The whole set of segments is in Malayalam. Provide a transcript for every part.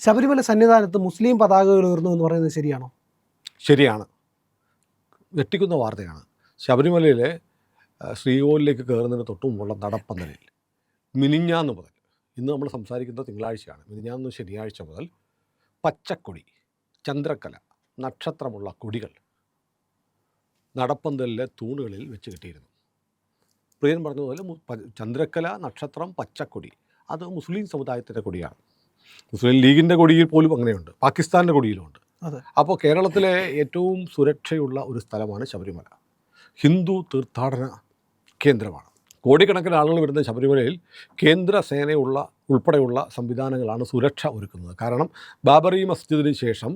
ശബരിമല സന്നിധാനത്ത് മുസ്ലിം പതാകകൾ ഉയർന്നു എന്ന് പറയുന്നത് ശരിയാണോ? ശരിയാണ്. ഞെട്ടിക്കുന്ന വാർത്തയാണ്. ശബരിമലയിലെ ശ്രീകോവിലേക്ക് കയറുന്നതിന് തൊട്ട് മുമ്പുള്ള നടപ്പന്തലിൽ മിനിഞ്ഞാന്ന് മുതൽ ഇന്ന് നമ്മൾ സംസാരിക്കുന്ന തിങ്കളാഴ്ചയാണ്. മിനിഞ്ഞാന്ന് ശനിയാഴ്ച മുതൽ പച്ചക്കൊടി ചന്ദ്രക്കല നക്ഷത്രമുള്ള കൊടികൾ നടപ്പന്തലിലെ തൂണുകളിൽ വെച്ച് കിട്ടിയിരുന്നു. പ്രിയൻ പറഞ്ഞതുപോലെ ചന്ദ്രക്കല നക്ഷത്രം പച്ചക്കൊടി അത് മുസ്ലിം സമുദായത്തിന്റെ കൊടിയാണ്. മുസ്ലിം ലീഗിന്റെ കൊടിയിൽ പോലും അങ്ങനെയുണ്ട്. പാകിസ്ഥാന്റെ കൊടിയിലുമുണ്ട്. അപ്പോൾ കേരളത്തിലെ ഏറ്റവും സുരക്ഷയുള്ള ഒരു സ്ഥലമാണ് ശബരിമല. ഹിന്ദു തീർത്ഥാടന കേന്ദ്രമാണ്. കോടിക്കണക്കിന് ആളുകൾ വരുന്ന ശബരിമലയിൽ കേന്ദ്ര സേനയുള്ള ഉൾപ്പെടെയുള്ള സംവിധാനങ്ങളാണ് സുരക്ഷ ഒരുക്കുന്നത്. കാരണം ബാബറി മസ്ജിദിന് ശേഷം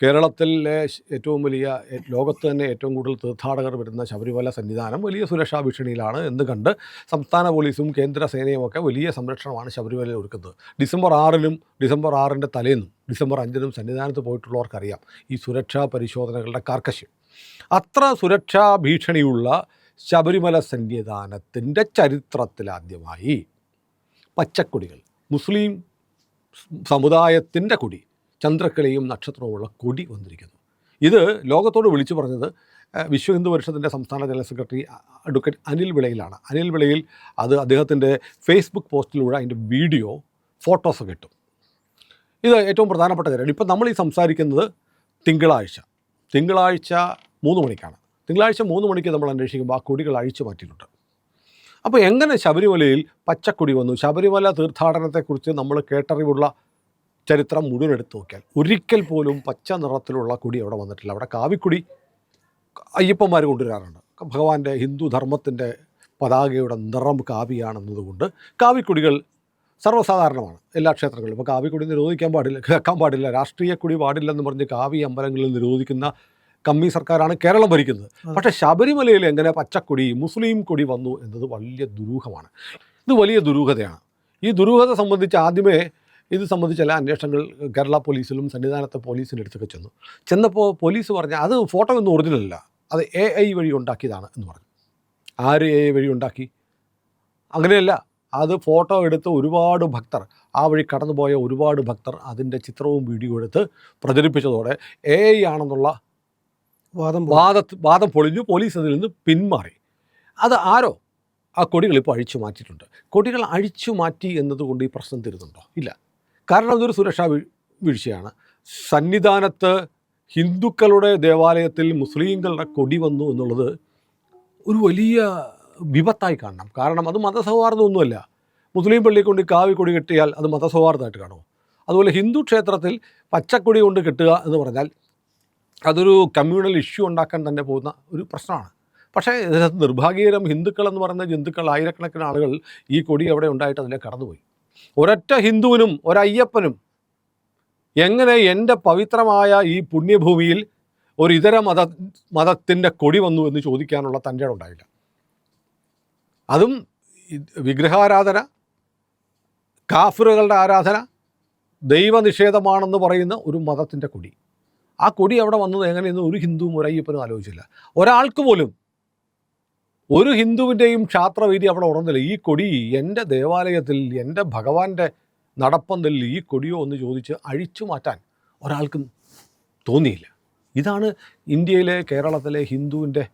കേരളത്തിലെ ഏറ്റവും വലിയ ലോകത്ത് തന്നെ ഏറ്റവും കൂടുതൽ തീർത്ഥാടകർ വരുന്ന ശബരിമല സന്നിധാനം വലിയ സുരക്ഷാ ഭീഷണിയിലാണ്. എന്ന് കണ്ട് സംസ്ഥാന പോലീസും കേന്ദ്ര സേനയും ഒക്കെ വലിയ സംരക്ഷണമാണ് ശബരിമലയിൽ ഒരുക്കുന്നത്. ഡിസംബർ ആറിനും ഡിസംബർ ആറിന്റെ തലേന്നും ഡിസംബർ അഞ്ചിനും സന്നിധാനത്ത് പോയിട്ടുള്ളവർക്കറിയാം ഈ സുരക്ഷാ പരിശോധനകളുടെ കാർക്കശ്യം. അത്ര സുരക്ഷാ ഭീഷണിയുള്ള ശബരിമല സന്നിധാനത്തിന്റെ ചരിത്രത്തിലാദ്യമായി പച്ചക്കൊടികൾ മുസ്ലിം സമുദായത്തിന്റെ കൊടി ചന്ദ്രക്കിളിയും നക്ഷത്രവുമുള്ള കൊടി വന്നിരിക്കുന്നു. ഇത് ലോകത്തോട് വിളിച്ചു പറഞ്ഞത് വിശ്വ ഹിന്ദു പരിഷത്തിന്റെ സംസ്ഥാന ജനറൽ സെക്രട്ടറി അഡ്വക്കേറ്റ് അനിൽ വിളയിലാണ്. അനിൽ വിളയിൽ അത് അദ്ദേഹത്തിന്റെ ഫേസ്ബുക്ക് പോസ്റ്റിലൂടെ അതിന്റെ വീഡിയോ ഫോട്ടോസൊക്കെ ഇട്ടു. ഇത് ഏറ്റവും പ്രധാനപ്പെട്ട കാര്യമാണ് ഇപ്പം നമ്മൾ ഈ സംസാരിക്കുന്നത് തിങ്കളാഴ്ച. തിങ്കളാഴ്ച മൂന്ന് മണിക്കാണ്. തിങ്കളാഴ്ച മൂന്ന് മണിക്ക് നമ്മൾ അന്വേഷിക്കുമ്പോൾ ആ കൊടികൾ അഴിച്ചു മാറ്റിയിട്ടുണ്ട്. അപ്പോൾ എങ്ങനെ ശബരിമലയിൽ പച്ചക്കുടി വന്നു? ശബരിമല തീർത്ഥാടനത്തെക്കുറിച്ച് നമ്മൾ കേട്ടറിവുള്ള ചരിത്രം മുഴുവൻ എടുത്തു നോക്കിയാൽ ഒരിക്കൽ പോലും പച്ച നിറത്തിലുള്ള കൊടി അവിടെ വന്നിട്ടില്ല. അവിടെ കാവിക്കൊടി അയ്യപ്പന്മാർ കൊണ്ടുവരാറുണ്ട്. ഭഗവാന്റെ ഹിന്ദു ധർമ്മത്തിന്റെ പതാകയുടെ നിറം കാവിയാണെന്നതുകൊണ്ട് കാവിക്കുടികൾ സർവസാധാരണമാണ് എല്ലാ ക്ഷേത്രങ്ങളിലും. ഇപ്പോൾ കാവിക്കൊടി നിരോധിക്കാൻ പാടില്ല കേൾക്കാൻ പാടില്ല രാഷ്ട്രീയ കൊടി പാടില്ലെന്ന് പറഞ്ഞ് കാവി അമ്പലങ്ങളിൽ നിരോധിക്കുന്ന കമ്മി സർക്കാരാണ് കേരളം ഭരിക്കുന്നത്. പക്ഷെ ശബരിമലയിൽ എങ്ങനെ പച്ചക്കൊടി മുസ്ലിം കൊടി വന്നു എന്നത് വലിയ ദുരൂഹമാണ്. ഇത് വലിയ ദുരൂഹതയാണ്. ഈ ദുരൂഹത സംബന്ധിച്ച് ആദ്യമേ ഇത് സംബന്ധിച്ച് എല്ലാ അന്വേഷണങ്ങൾ കേരള പോലീസിലും സന്നിധാനത്തെ പോലീസിന്റെ അടുത്തൊക്കെ ചെന്നു. ചെന്നപ്പോൾ പോലീസ് പറഞ്ഞ അത് ഫോട്ടോ ഒന്നും ഒറിജിനലല്ല അത് എ ഐ വഴി ഉണ്ടാക്കിയതാണ് എന്ന് പറഞ്ഞു. ആര് എ ഐ വഴി ഉണ്ടാക്കി? അങ്ങനെയല്ല. അത് ഫോട്ടോ എടുത്ത് ഒരുപാട് ഭക്തർ ആ വഴി കടന്നുപോയ ഒരുപാട് ഭക്തർ അതിന്റെ ചിത്രവും വീഡിയോ എടുത്ത് പ്രചരിപ്പിച്ചതോടെ എ ഐ ആണെന്നുള്ള വാദം വാദ പൊളിഞ്ഞു പോലീസ് അതിൽ നിന്ന് പിന്മാറി. അത് ആരോ ആ കൊടികൾ ഇപ്പോൾ അഴിച്ചു മാറ്റിയിട്ടുണ്ട്. കൊടികൾ അഴിച്ചു മാറ്റി എന്നതുകൊണ്ട് ഈ പ്രശ്നം തരുന്നുണ്ടോ? ഇല്ല. കാരണം അതൊരു സുരക്ഷാ വീഴ്- വീഴ്ചയാണ്. സന്നിധാനത്ത് ഹിന്ദുക്കളുടെ ദേവാലയത്തിൽ മുസ്ലിങ്ങളുടെ കൊടി വന്നു എന്നുള്ളത് ഒരു വലിയ വിപത്തായി കാണണം. കാരണം അത് മതസൗഹാർദ്ദമൊന്നുമല്ല. മുസ്ലിം പള്ളി കൊണ്ട് കാവി കൊടി കെട്ടിയാൽ അത് മതസൗഹാർദ്ദമായിട്ട് കാണുമോ? അതുപോലെ ഹിന്ദു ക്ഷേത്രത്തിൽ പച്ചക്കൊടി കൊണ്ട് കെട്ടുക എന്ന് പറഞ്ഞാൽ അതൊരു കമ്മ്യൂണൽ ഇഷ്യൂ ഉണ്ടാക്കാൻ തന്നെ പോകുന്ന ഒരു പ്രശ്നമാണ്. പക്ഷേ ഇതിനകത്ത് നിർഭാഗ്യകരം ഹിന്ദുക്കൾ എന്ന് പറയുന്ന ജന്തുക്കൾ ആയിരക്കണക്കിന് ആളുകൾ ഈ കൊടി അവിടെ ഉണ്ടായിട്ട് അതിനെ കടന്നുപോയി. ഒരൊറ്റ ഹിന്ദുവിനും ഒരയ്യപ്പനും എങ്ങനെ എന്റെ പവിത്രമായ ഈ പുണ്യഭൂമിയിൽ ഒരു ഇതര മത മതത്തിന്റെ കൊടി വന്നു എന്ന് ചോദിക്കാനുള്ള തന്റെ ഉണ്ടായില്ല. അതും വിഗ്രഹാരാധന കാഫിറുകളുടെ ആരാധന ദൈവനിഷേധമാണെന്ന് പറയുന്ന ഒരു മതത്തിന്റെ കൊടി. ആ കൊടി അവിടെ വന്നത് എങ്ങനെയെന്ന് ഒരു ഹിന്ദുവും ഒരു അയ്യപ്പനും ആലോചിച്ചില്ല. ഒരാൾക്ക് പോലും ഒരു ഹിന്ദുവിന്റെയും ക്ഷാത്രവീതി അവിടെ ഉണർന്നില്ല. ഈ കൊടി എന്റെ ദേവാലയത്തിൽ എന്റെ ഭഗവാന്റെ നടപ്പന്തലിൽ ഈ കൊടിയോ എന്ന് ചോദിച്ച് അഴിച്ചു മാറ്റാൻ ഒരാൾക്കും തോന്നിയില്ല. ഇതാണ് ഇന്ത്യയിലെ കേരളത്തിലെ ഹിന്ദുവിന്റെ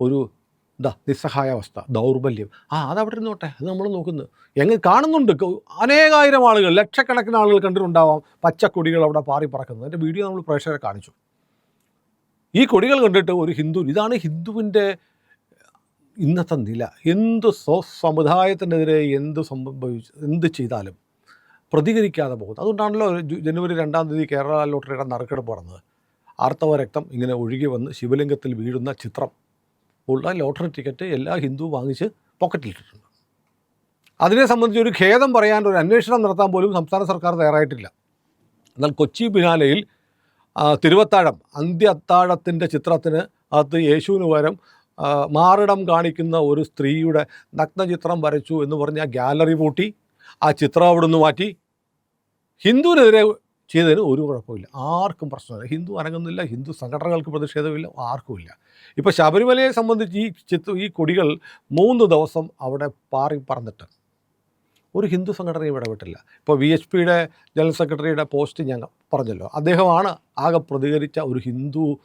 ഒരു എന്താ നിസ്സഹായാവസ്ഥ ദൗർബല്യം. ആ അതവിടെ ഇരുന്നോട്ടെ അത് നമ്മൾ നോക്കുന്നത് എങ്ങനെ കാണുന്നുണ്ട് അനേകായിരം ആളുകൾ ലക്ഷക്കണക്കിന് ആളുകൾ കണ്ടിട്ടുണ്ടാവാം പച്ചക്കൊടികൾ അവിടെ പാറി പറക്കുന്നത്. എന്റെ വീഡിയോ നമ്മൾ പ്രേക്ഷകരെ കാണിച്ചു. ഈ കൊടികൾ കണ്ടിട്ട് ഒരു ഹിന്ദു ഇതാണ് ഹിന്ദുവിന്റെ ഇന്നത്തെ നില. എന്ത് സ്വ സമുദായത്തിനെതിരെ എന്ത് സംഭവിച്ചു എന്ത് ചെയ്താലും പ്രതികരിക്കാതെ പോകുന്നത് അതുകൊണ്ടാണല്ലോ ജനുവരി രണ്ടാം തീയതി കേരള ലോട്ടറിയുടെ നറുക്കെടുപ്പ് നടന്നത്. ആർത്തവ രക്തം ഇങ്ങനെ ഒഴുകി വന്ന് ശിവലിംഗത്തിൽ വീഴുന്ന ചിത്രം. ഉള്ള ലോട്ടറി ടിക്കറ്റ് എല്ലാ ഹിന്ദുവും വാങ്ങിച്ച് പോക്കറ്റിലിട്ടിട്ടുണ്ട് അതിനെ സംബന്ധിച്ച് ഒരു ഖേദം പറയാൻ ഒരു അന്വേഷണം നടത്താൻ പോലും സംസ്ഥാന സർക്കാർ തയ്യാറായിട്ടില്ല. എന്നാൽ കൊച്ചി ബിനാലയിൽ തിരുവത്താഴം അന്ത്യ അത്താഴത്തിന്റെ ചിത്രത്തിന് അകത്ത് യേശുവിന് പകരം മാറിടം കാണിക്കുന്ന ഒരു സ്ത്രീയുടെ നഗ്നചിത്രം വരച്ചു എന്ന് പറഞ്ഞ് ആ ഗാലറി പൂട്ടി ആ ചിത്രം അവിടുന്ന് മാറ്റി. ഹിന്ദുവിനെതിരെ ചെയ്തതിന് ഒരു കുഴപ്പമില്ല. ആർക്കും പ്രശ്നമില്ല. ഹിന്ദു അനങ്ങുന്നില്ല ഹിന്ദു സംഘടനകൾക്ക് പ്രതിഷേധമില്ല ആർക്കുമില്ല. ഇപ്പോൾ ശബരിമലയെ സംബന്ധിച്ച് ഈ ചിത്ര ഈ കൊടികൾ മൂന്ന് ദിവസം അവിടെ പാറി പറന്നിട്ട് ഒരു ഹിന്ദു സംഘടനയും ഇടപെട്ടില്ല ഇപ്പോൾ വി എച്ച് പിയുടെ ജനറൽ സെക്രട്ടറിയുടെ പോസ്റ്റ് ഞാൻ പറഞ്ഞല്ലോ. അദ്ദേഹമാണ് ആകെ പ്രതികരിച്ച ഒരു ഹിന്ദു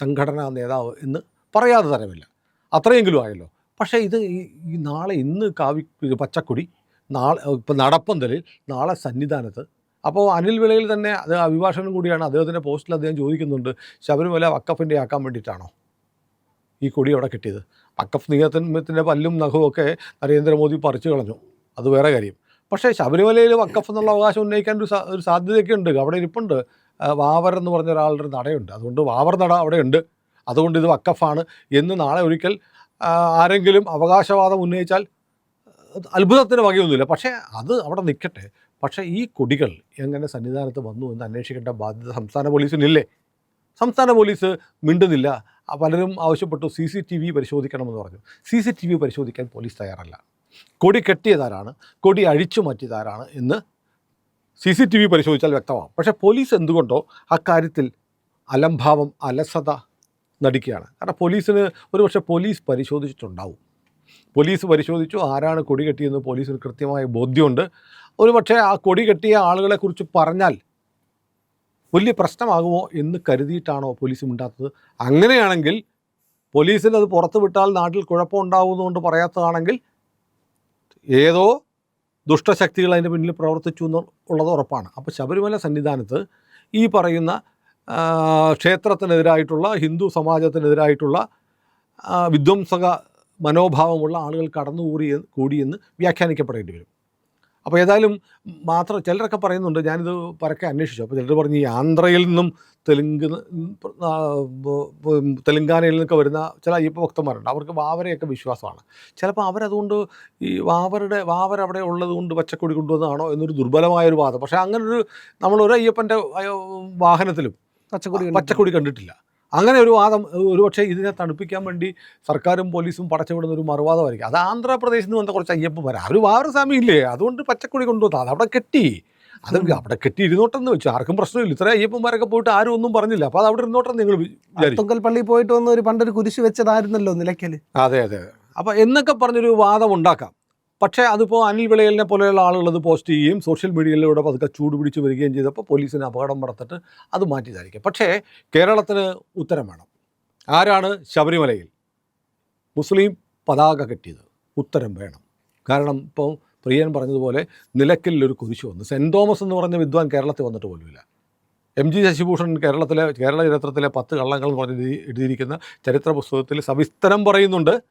സംഘടനാ നേതാവ് എന്ന് പറയാതെ തരമില്ല. അത്രയെങ്കിലും ആയല്ലോ. പക്ഷേ ഇത് ഈ നാളെ ഇന്ന് കാവി പച്ചക്കൊടി നാളെ ഇപ്പം നടപ്പന്തലിൽ നാളെ സന്നിധാനത്ത് അപ്പോൾ അനിൽ വിളയിൽ തന്നെ അത് അഭിഭാഷകനും കൂടിയാണ്. അദ്ദേഹത്തിന്റെ പോസ്റ്റിൽ അദ്ദേഹം ചോദിക്കുന്നുണ്ട് ശബരിമല വക്കഫിന്റെ ആക്കാൻ വേണ്ടിയിട്ടാണോ ഈ കൊടി അവിടെ കിട്ടിയത്? വക്കഫ് നിയമത്തിന്റെ പല്ലും നഖവും ഒക്കെ നരേന്ദ്രമോദി പറിച്ചു കളഞ്ഞു. അത് വേറെ കാര്യം. പക്ഷേ ശബരിമലയിൽ വക്കഫ് എന്നുള്ള അവകാശം ഉന്നയിക്കാൻ ഒരു ഒരു സാധ്യതയൊക്കെ ഉണ്ട്. അവിടെ ഇരിപ്പുണ്ട്. വാവർ എന്ന് പറഞ്ഞ ഒരാളുടെ ഒരു നടയുണ്ട്. അതുകൊണ്ട് വാവർ നട അവിടെ ഉണ്ട്. അതുകൊണ്ട് ഇത് വക്കഫാണ് എന്ന് നാളെ ഒരിക്കൽ ആരെങ്കിലും അവകാശവാദം ഉന്നയിച്ചാൽ അത് അത്ഭുതത്തിന് വകയൊന്നുമില്ല. പക്ഷേ അത് അവിടെ നിൽക്കട്ടെ. പക്ഷേ ഈ കൊടികൾ എങ്ങനെ സന്നിധാനത്ത് വന്നു എന്ന് അന്വേഷിക്കേണ്ട ബാധ്യത സംസ്ഥാന പോലീസിനില്ലേ? സംസ്ഥാന പോലീസ് മിണ്ടുന്നില്ല. പലരും ആവശ്യപ്പെട്ടു സി സി ടി വി പരിശോധിക്കണമെന്ന് പറഞ്ഞു. സി സി ടി വി പരിശോധിക്കാൻ പോലീസ് തയ്യാറല്ല. കൊടി കെട്ടിയതാരാണ്? കൊടി അഴിച്ചു മാറ്റിയതാരാണ് എന്ന് സി സി ടി വി പരിശോധിച്ചാൽ വ്യക്തമാകും പക്ഷേ പോലീസ് എന്തുകൊണ്ടോ അക്കാര്യത്തിൽ അലംഭാവം അലസത നടിക്കുകയാണ്. കാരണം പോലീസിന് ഒരുപക്ഷെ പോലീസ് പരിശോധിച്ചിട്ടുണ്ടാവും. പോലീസ് പരിശോധിച്ചു ആരാണ് കൊടി കെട്ടിയെന്ന് പോലീസിന് കൃത്യമായ ബോധ്യമുണ്ട്. ഒരുപക്ഷെ ആ കൊടി കെട്ടിയ ആളുകളെക്കുറിച്ച് പറഞ്ഞാൽ വലിയ പ്രശ്നമാകുമോ എന്ന് കരുതിയിട്ടാണോ പോലീസ് മിണ്ടാത്തത്? അങ്ങനെയാണെങ്കിൽ പോലീസിന് അത് പുറത്തുവിട്ടാൽ നാട്ടിൽ കുഴപ്പമുണ്ടാകുന്നതുകൊണ്ട് പറയാത്തതാണെങ്കിൽ ഏതോ ദുഷ്ടശക്തികൾ അതിന്റെ പിന്നിൽ പ്രവർത്തിച്ചു എന്ന് ഉള്ളത് ഉറപ്പാണ്. അപ്പോൾ ശബരിമല സന്നിധാനത്ത് ഈ പറയുന്ന ക്ഷേത്രത്തിനെതിരായിട്ടുള്ള ഹിന്ദു സമാജത്തിനെതിരായിട്ടുള്ള വിധ്വംസക മനോഭാവമുള്ള ആളുകൾ കടന്നുകൂടി കൂടിയെന്ന് വ്യാഖ്യാനിക്കപ്പെടേണ്ടി വരും. അപ്പോൾ ഏതായാലും മാത്രം ചിലരൊക്കെ പറയുന്നുണ്ട് ഞാനിത് പരക്കെ അന്വേഷിച്ചു. അപ്പോൾ ചിലർ പറഞ്ഞു ഈ ആന്ധ്രയിൽ നിന്നും തെലുങ്ക് തെലുങ്കാനയിൽ നിന്നൊക്കെ വരുന്ന ചില അയ്യപ്പ ഭക്തന്മാരുണ്ട്. അവർക്ക് വാവരെയൊക്കെ വിശ്വാസമാണ്. ചിലപ്പോൾ അവരതുകൊണ്ട് ഈ വാവരുടെ വാവർ അവിടെ ഉള്ളത് കൊണ്ട് പച്ചക്കൊടി കൊണ്ടുവന്നതാണോ എന്നൊരു ദുർബലമായൊരു വാദം. പക്ഷേ അങ്ങനൊരു നമ്മളൊരു അയ്യപ്പന്റെ അയ്യോ, വാഹനത്തിലും പച്ചക്കൊടി പച്ചക്കൊടി കണ്ടിട്ടില്ല. അങ്ങനെ ഒരു വാദം ഒരുപക്ഷെ ഇതിനെ തണുപ്പിക്കാൻ വേണ്ടി സർക്കാരും പോലീസും പടച്ചുവിടുന്ന ഒരു മറുവാദമായിരിക്കും. അത് ആന്ധ്രാപ്രദേശിൽ നിന്ന് വന്ന കുറച്ച് അയ്യപ്പന്മാരാ. അവർ വാറസ്വാമി ഇല്ലേ? അതുകൊണ്ട് പച്ചക്കുടി കൊണ്ടുവന്നു അത് അവിടെ കെട്ടി. അത് അവിടെ കെട്ടി ഇരുന്നോട്ടെന്ന് വെച്ചു. ആർക്കും പ്രശ്നമില്ല. ഇത്ര അയ്യപ്പന്മാരൊക്കെ പോയിട്ട് ആരും ഒന്നും പറഞ്ഞില്ല. അപ്പോൾ അത് അവിടെ ഇരുന്നോട്ടെന്ന് നിങ്ങൾ അത്തുങ്കൽ പള്ളി പോയിട്ട് വന്ന ഒരു പണ്ടൊരു കുരിശ് വെച്ചതായിരുന്നല്ലോ നിലയ്ക്കൽ. അതെ അതെ. അപ്പോൾ എന്നൊക്കെ പറഞ്ഞൊരു വാദം ഉണ്ടാക്കാം. പക്ഷേ അതിപ്പോൾ അനിൽ വിളയലിനെ പോലെയുള്ള ആളുകൾ അത് പോസ്റ്റ് ചെയ്യുകയും സോഷ്യൽ മീഡിയയിലൂടെ പതുക്കെ ചൂടുപിടിച്ച് വരികയും ചെയ്തപ്പോൾ പോലീസിന് അപകടം നടത്തിട്ട് അത് മാറ്റിയതായിരിക്കും. പക്ഷേ കേരളത്തിന് ഉത്തരം വേണം. ആരാണ് ശബരിമലയിൽ മുസ്ലിം പതാക കെട്ടിയത്? ഉത്തരം വേണം. കാരണം ഇപ്പോൾ പ്രിയൻ പറഞ്ഞതുപോലെ നിലയ്ക്കലിലൊരു കുരിശ് വന്നു. സെന്റ് തോമസ് എന്ന് പറഞ്ഞ വിദ്വാൻ കേരളത്തിൽ വന്നിട്ട് പോലുമില്ല. എം ജി ശശിഭൂഷൺ കേരളത്തിലെ കേരള ചരിത്രത്തിലെ പത്ത് കള്ളങ്ങൾ എന്ന് പറഞ്ഞ് എഴുതിയിരിക്കുന്ന ചരിത്ര പുസ്തകത്തിൽ സവിസ്തരം പറയുന്നുണ്ട്.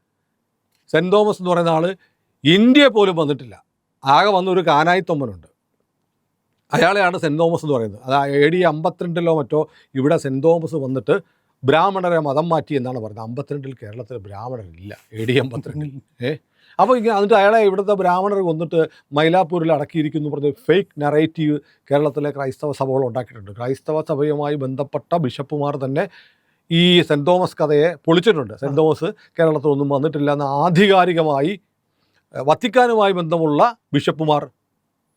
സെന്റ് തോമസ് എന്ന് പറയുന്ന ആൾ ഇന്ത്യ പോലും വന്നിട്ടില്ല. ആകെ വന്ന ഒരു കാനായി തൊമ്മനുണ്ട്. അയാളെയാണ് സെന്റ് തോമസ് എന്ന് പറയുന്നത്. അത് എ ഡി അമ്പത്തിരണ്ടിലോ മറ്റോ ഇവിടെ സെന്റ് തോമസ് വന്നിട്ട് ബ്രാഹ്മണരെ മതം മാറ്റി എന്നാണ് പറയുന്നത് അമ്പത്തിരണ്ടിൽ കേരളത്തിൽ ബ്രാഹ്മണരില്ല. A D അമ്പത്തിരണ്ടിൽ. ഏ? അപ്പോൾ ഇങ്ങനെ എന്നിട്ട് അയാളെ ഇവിടുത്തെ ബ്രാഹ്മണർ കൊന്നിട്ട് മൈലാപ്പൂരിൽ അടക്കിയിരിക്കുന്നു പറഞ്ഞ് ഫേക്ക് നറേറ്റീവ് കേരളത്തിലെ ക്രൈസ്തവ സഭകൾ ഉണ്ടാക്കിയിട്ടുണ്ട്. ക്രൈസ്തവ സഭയുമായി ബന്ധപ്പെട്ട ബിഷപ്പുമാർ തന്നെ ഈ സെന്റ് തോമസ് കഥയെ പൊളിച്ചിട്ടുണ്ട്. സെന്റ് തോമസ് കേരളത്തിലൊന്നും വന്നിട്ടില്ല എന്ന് ആധികാരികമായി വത്തിക്കാനുമായി ബന്ധമുള്ള ബിഷപ്പുമാർ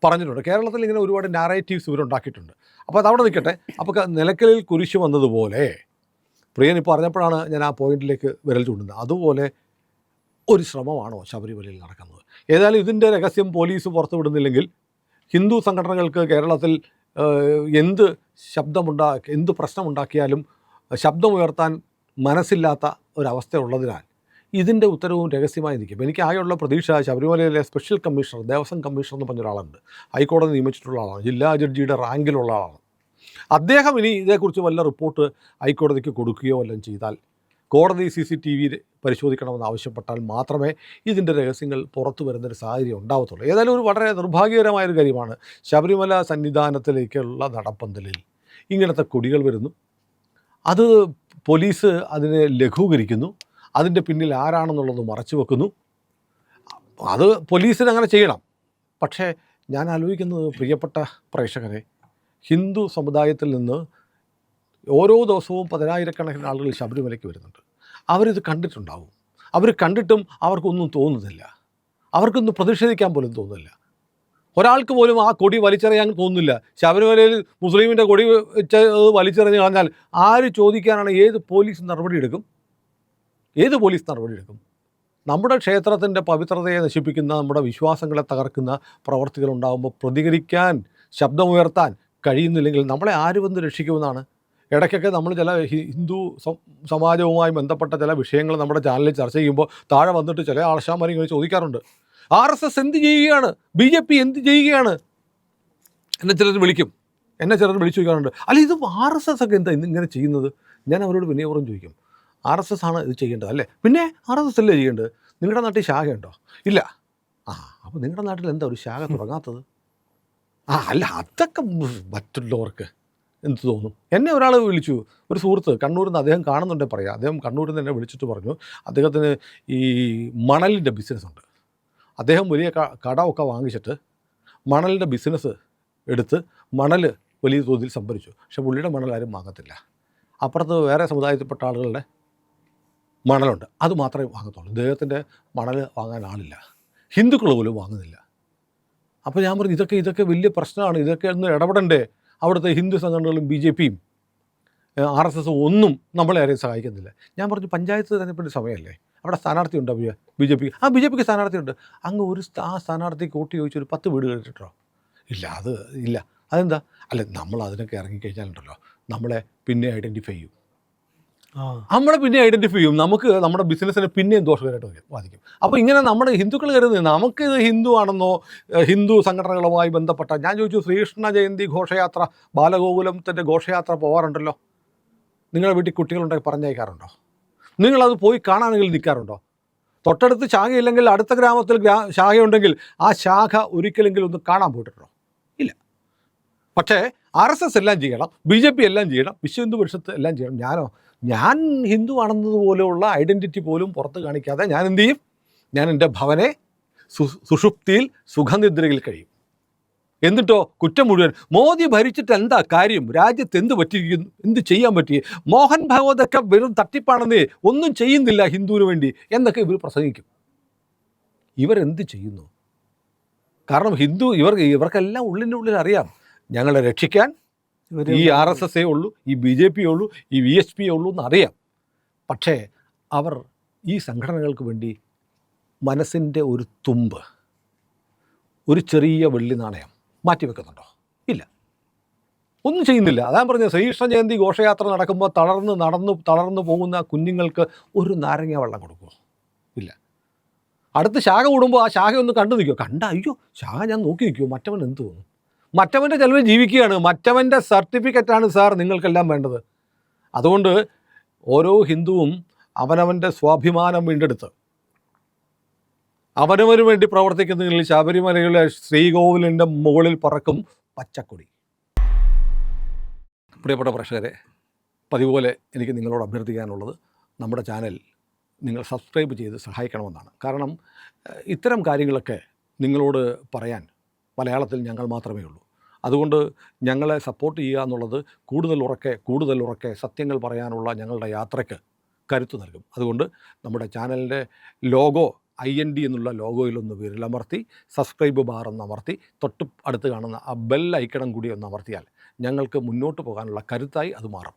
പറഞ്ഞിട്ടുണ്ട്. കേരളത്തിൽ ഇങ്ങനെ ഒരുപാട് നാരേറ്റീവ്സ് ഇവരുണ്ടാക്കിയിട്ടുണ്ട് അപ്പോൾ അതവിടെ നിൽക്കട്ടെ. അപ്പോൾ നിലക്കലിൽ കുരിശ് വന്നതുപോലെ പ്രിയൻ ഇപ്പോൾ പറഞ്ഞപ്പോഴാണ് ഞാൻ ആ പോയിന്റിലേക്ക് വിരൽ ചൂണ്ടുന്നത്. അതുപോലെ ഒരു ശ്രമമാണോ ശബരിമലയിൽ നടക്കുന്നത്? ഏതായാലും ഇതിന്റെ രഹസ്യം പോലീസ് പുറത്തുവിടുന്നില്ലെങ്കിൽ ഹിന്ദു സംഘടനകൾക്ക് കേരളത്തിൽ എന്ത് ശബ്ദമുണ്ടാ എന്ത് പ്രശ്നമുണ്ടാക്കിയാലും ശബ്ദമുയർത്താൻ മനസ്സില്ലാത്ത ഒരവസ്ഥ ഉള്ളതിനാൽ ഇതിന്റെ ഉത്തരവും രഹസ്യമായി നിൽക്കും എനിക്ക് ആകെയുള്ള പ്രതീക്ഷ ശബരിമലയിലെ സ്പെഷ്യൽ കമ്മീഷണർ ദേവസ്വം കമ്മീഷണർ എന്ന് പറഞ്ഞ ഒരാളുണ്ട്. ഹൈക്കോടതി നിയമിച്ചിട്ടുള്ള ആളാണ്. ജില്ലാ ജഡ്ജിയുടെ റാങ്കിലുള്ള ആളാണ്. അദ്ദേഹം ഇനി ഇതേക്കുറിച്ച് വല്ല റിപ്പോർട്ട് ഹൈക്കോടതിക്ക് കൊടുക്കുകയോ വല്ലതും ചെയ്താൽ കോടതി സി സി ടി വി പരിശോധിക്കണമെന്ന് ആവശ്യപ്പെട്ടാൽ മാത്രമേ ഇതിന്റെ രഹസ്യങ്ങൾ പുറത്തു വരുന്നൊരു സാഹചര്യം ഉണ്ടാവത്തുള്ളൂ. ഏതായാലും ഒരു വളരെ നിർഭാഗ്യകരമായൊരു കാര്യമാണ് ശബരിമല സന്നിധാനത്തിലേക്കുള്ള നടപ്പന്തലിൽ ഇങ്ങനത്തെ കൊടികൾ വരുന്നു. അത് പോലീസ് അതിനെ ലഘൂകരിക്കുന്നു. അതിന്റെ പിന്നിൽ ആരാണെന്നുള്ളത് മറച്ചു വെക്കുന്നു. അത് പോലീസിന് അങ്ങനെ ചെയ്യണം. പക്ഷേ ഞാൻ ആലോചിക്കുന്നത് പ്രിയപ്പെട്ട പ്രേക്ഷകരെ ഹിന്ദു സമുദായത്തിൽ നിന്ന് ഓരോ ദിവസവും പതിനായിരക്കണക്കിന് ആളുകൾ ശബരിമലയ്ക്ക് വരുന്നുണ്ട്. അവരിത് കണ്ടിട്ടുണ്ടാവും. അവർ കണ്ടിട്ടും അവർക്കൊന്നും തോന്നുന്നില്ല. അവർക്കൊന്നും പ്രതിഷേധിക്കാൻ പോലും തോന്നുന്നില്ല. ഒരാൾക്ക് പോലും ആ കൊടി വലിച്ചെറിയാൻ തോന്നുന്നില്ല. ശബരിമലയിൽ മുസ്ലിമിന്റെ കൊടി വലിച്ചെറിഞ്ഞ് കളഞ്ഞാൽ ആര് ചോദിക്കാനാണ് ഏത് പോലീസ് നടപടി എടുക്കും ഏത് പോലീസ് നടപടിയെടുക്കും നമ്മുടെ ക്ഷേത്രത്തിന്റെ പവിത്രതയെ നശിപ്പിക്കുന്ന നമ്മുടെ വിശ്വാസങ്ങളെ തകർക്കുന്ന പ്രവർത്തികൾ ഉണ്ടാകുമ്പോൾ പ്രതികരിക്കാൻ ശബ്ദമുയർത്താൻ കഴിയുന്നില്ലെങ്കിൽ നമ്മളെ ആര് വന്ന് രക്ഷിക്കുമെന്നാണ്? ഇടയ്ക്കൊക്കെ നമ്മൾ ചില ഹിന്ദു സമാജവുമായി ബന്ധപ്പെട്ട ചില വിഷയങ്ങൾ നമ്മുടെ ചാനലിൽ ചർച്ച ചെയ്യുമ്പോൾ താഴെ വന്നിട്ട് ചില ആളശാമാരി ഇങ്ങനെ ചോദിക്കാറുണ്ട്. ആർ എസ് എസ് എന്ത് ചെയ്യുകയാണ്? ബി ജെ പി എന്ത് ചെയ്യുകയാണ്? എന്നെ ചിലർ വിളിക്കും. എന്നെ ചിലർ വിളിച്ചു ചോദിക്കാറുണ്ട്. അല്ല ഇത് ആർ എസ് എസ് ഒക്കെ എന്താ ഇന്ന് ഇങ്ങനെ ചെയ്യുന്നത്? ഞാൻ അവരോട് വിനയപൂർവം ചോദിക്കും. ആർ എസ് എസ് ആണ് ഇത് ചെയ്യേണ്ടത് അല്ലേ? പിന്നെ ആർ എസ് എസ് അല്ലേ ചെയ്യേണ്ടത്? നിങ്ങളുടെ നാട്ടിൽ ശാഖയുണ്ടോ ഇല്ല. ആ അപ്പോൾ നിങ്ങളുടെ നാട്ടിൽ എന്താ ഒരു ശാഖ തുടങ്ങാത്തത്? ആ അല്ല അതൊക്കെ മറ്റുള്ളവർക്ക് എന്ത് തോന്നും? എന്നെ ഒരാൾ വിളിച്ചു ഒരു സുഹൃത്ത് കണ്ണൂരിൽ നിന്ന് അദ്ദേഹം കാണുന്നുണ്ടേ പറയാം. അദ്ദേഹം കണ്ണൂരിൽ നിന്ന് എന്നെ വിളിച്ചിട്ട് പറഞ്ഞു അദ്ദേഹത്തിന് ഈ മണലിന്റെ ബിസിനസ് ഉണ്ട്. അദ്ദേഹം വലിയ കട കടമൊക്കെ വാങ്ങിച്ചിട്ട് മണലിന്റെ ബിസിനസ് എടുത്ത് മണൽ വലിയ തോതിൽ സംഭരിച്ചു. പക്ഷെ പുള്ളിയുടെ മണൽ ആരും വാങ്ങത്തില്ല. അപ്പുറത്ത് വേറെ സമുദായത്തിൽപ്പെട്ട ആളുകളുടെ മണലുണ്ട്. അത് മാത്രമേ വാങ്ങത്തുള്ളൂ. ദൈവത്തിന്റെ മണൽ വാങ്ങാൻ ആളില്ല. ഹിന്ദുക്കൾ പോലും വാങ്ങുന്നില്ല. അപ്പോൾ ഞാൻ പറഞ്ഞു ഇതൊക്കെ ഇതൊക്കെ വലിയ പ്രശ്നമാണ്. ഇതൊക്കെ ഒന്ന് ഇടപെടണ്ടേ? അവിടുത്തെ ഹിന്ദു സംഘടനകളും ബി ജെ പിയും ആർ എസ് എസും ഒന്നും നമ്മളെ ആരെയും സഹായിക്കുന്നില്ല. ഞാൻ പറഞ്ഞു പഞ്ചായത്ത് തെരഞ്ഞെടുപ്പിന്റെ സമയമല്ലേ? അവിടെ സ്ഥാനാർത്ഥി ഉണ്ടോ ബി ജെ പി? ആ ബി ജെ പിക്ക് സ്ഥാനാർത്ഥിയുണ്ട് അങ്ങ് ഒരു ആ സ്ഥാനാർത്ഥിക്ക് വോട്ട് ചോദിച്ച് ഒരു പത്ത് വീട് കേട്ടിട്ടോ ഇല്ല അത് ഇല്ല. അതെന്താ? അല്ല നമ്മൾ അതിനൊക്കെ ഇറങ്ങിക്കഴിഞ്ഞാലുണ്ടല്ലോ. നമ്മളെ പിന്നെ ഐഡന്റിഫൈ ചെയ്യും. നമ്മളെ പിന്നെ ഐഡന്റിഫൈ ചെയ്യും. നമുക്ക് നമ്മുടെ ബിസിനസ്സിന് പിന്നെയും ദോഷകരമായിട്ട് ബാധിക്കും. അപ്പോൾ ഇങ്ങനെ നമ്മുടെ ഹിന്ദുക്കൾ കരുതുന്നത് നമുക്ക് ഇത് ഹിന്ദു ആണെന്നോ ഹിന്ദു സംഘടനകളുമായി ബന്ധപ്പെട്ട ഞാൻ ചോദിച്ചു ശ്രീകൃഷ്ണ ജയന്തി ഘോഷയാത്ര ബാലഗോകുലത്തിന്റെ ഘോഷയാത്ര പോകാറുണ്ടല്ലോ നിങ്ങളുടെ വീട്ടിൽ കുട്ടികളുണ്ടെങ്കിൽ പറഞ്ഞയക്കാറുണ്ടോ? നിങ്ങളത് പോയി കാണാനെങ്കിലും നിൽക്കാറുണ്ടോ? തൊട്ടടുത്ത് ശാഖയില്ലെങ്കിൽ അടുത്ത ഗ്രാമത്തിൽ ഗ്രാ ശാഖയുണ്ടെങ്കിൽ ആ ശാഖ ഒരിക്കലെങ്കിലും ഒന്ന് കാണാൻ പോയിട്ടുണ്ടോ? പക്ഷേ ആർ എസ് എസ് എല്ലാം ചെയ്യണം ബി ജെ പി എല്ലാം ചെയ്യണം വിശ്വ ഹിന്ദു പരിഷത്ത് എല്ലാം ചെയ്യണം. ഞാനോ ഞാൻ ഹിന്ദു ആണെന്നതുപോലെയുള്ള ഐഡന്റിറ്റി പോലും പുറത്ത് കാണിക്കാതെ ഞാൻ എന്തു ചെയ്യും? ഞാൻ എന്റെ ഭവനെ സു സുഷുപ്തിയിൽ സുഖനിദ്രയിൽ കഴിയും. എന്നിട്ടോ കുറ്റം മുഴുവൻ. മോദി ഭരിച്ചിട്ട് എന്താ കാര്യം? രാജ്യത്ത് എന്ത് പറ്റിയിരിക്കുന്നു? എന്ത് ചെയ്യാൻ പറ്റി? മോഹൻ ഭഗവതൊക്കെ വെറും തട്ടിപ്പാണെന്നേ ഒന്നും ചെയ്യുന്നില്ല ഹിന്ദുവിന് വേണ്ടി എന്നൊക്കെ ഇവർ പ്രസംഗിക്കും. ഇവരെന്ത് ചെയ്യുന്നു? കാരണം ഹിന്ദു ഇവർ ഇവർക്കെല്ലാം ഉള്ളിന്റെ ഉള്ളിൽ അറിയാം. ഞങ്ങളെ രക്ഷിക്കാൻ ഈ ആർ എസ് എസ് ഉള്ളൂ ഈ ബി ജെ പി ഉള്ളൂ ഈ വി എച്ച് പി ഉള്ളൂ എന്നറിയാം. പക്ഷേ അവർ ഈ സംഘടനകൾക്ക് വേണ്ടി മനസ്സിന്റെ ഒരു തുമ്പ് ഒരു ചെറിയ വെള്ളി നാണയം മാറ്റിവെക്കുന്നുണ്ടോ? ഇല്ല. ഒന്നും ചെയ്യുന്നില്ല. അതാ പറഞ്ഞത് ശ്രീകൃഷ്ണ ജയന്തി ഘോഷയാത്ര നടക്കുമ്പോൾ തളർന്ന് നടന്നു തളർന്നു പോകുന്ന കുഞ്ഞുങ്ങൾക്ക് ഒരു നാരങ്ങ വെള്ളം കൊടുക്കുമോ ഇല്ല. അടുത്ത് ശാഖ കൂടുമ്പോൾ ആ ശാഖ ഒന്ന് കണ്ടു നിൽക്കുമോ കണ്ട. അയ്യോ ശാഖ ഞാൻ നോക്കി നിൽക്കുമോ മറ്റവൻ എന്ത് തോന്നും? മറ്റവന്റെ ചിലവ് ജീവിക്കുകയാണ്. മറ്റവന്റെ സർട്ടിഫിക്കറ്റാണ് സാർ നിങ്ങൾക്കെല്ലാം വേണ്ടത്. അതുകൊണ്ട് ഓരോ ഹിന്ദുവും അവനവന്റെ സ്വാഭിമാനം വീണ്ടെടുത്ത്. അവനവന് വേണ്ടി പ്രവർത്തിക്കുന്നതിൽ ശബരിമലയിലെ ശ്രീകോവിലിന്റെ മുകളിൽ പറക്കും പച്ചക്കൊടി. പ്രിയപ്പെട്ട പ്രേക്ഷകരെ പതിപോലെ എനിക്ക് നിങ്ങളോട് അഭ്യർത്ഥിക്കാനുള്ളത് നമ്മുടെ ചാനൽ നിങ്ങൾ സബ്സ്ക്രൈബ് ചെയ്ത് സഹായിക്കണമെന്നാണ്. കാരണം ഇത്തരം കാര്യങ്ങളൊക്കെ നിങ്ങളോട് പറയാൻ മലയാളത്തിൽ ഞങ്ങൾ മാത്രമേ ഉള്ളൂ. അതുകൊണ്ട് ഞങ്ങളെ സപ്പോർട്ട് ചെയ്യുക എന്നുള്ളത് കൂടുതൽ ഉറക്കെ കൂടുതൽ ഉറക്കെ സത്യങ്ങൾ പറയാനുള്ള ഞങ്ങളുടെ യാത്രയ്ക്ക് കരുത്തു നൽകും. അതുകൊണ്ട് നമ്മുടെ ചാനലിന്റെ ലോഗോ ഐ എൻ ഡി എന്നുള്ള ലോഗോയിലൊന്ന് വിരലമർത്തി സബ്സ്ക്രൈബ് ബാർ അമർത്തി തൊട്ട് അടുത്ത് കാണുന്ന ആ ബെൽ ഐക്കണം കൂടി ഒന്ന് അമർത്തിയാൽ ഞങ്ങൾക്ക് മുന്നോട്ട് പോകാനുള്ള കരുത്തായി അത് മാറും.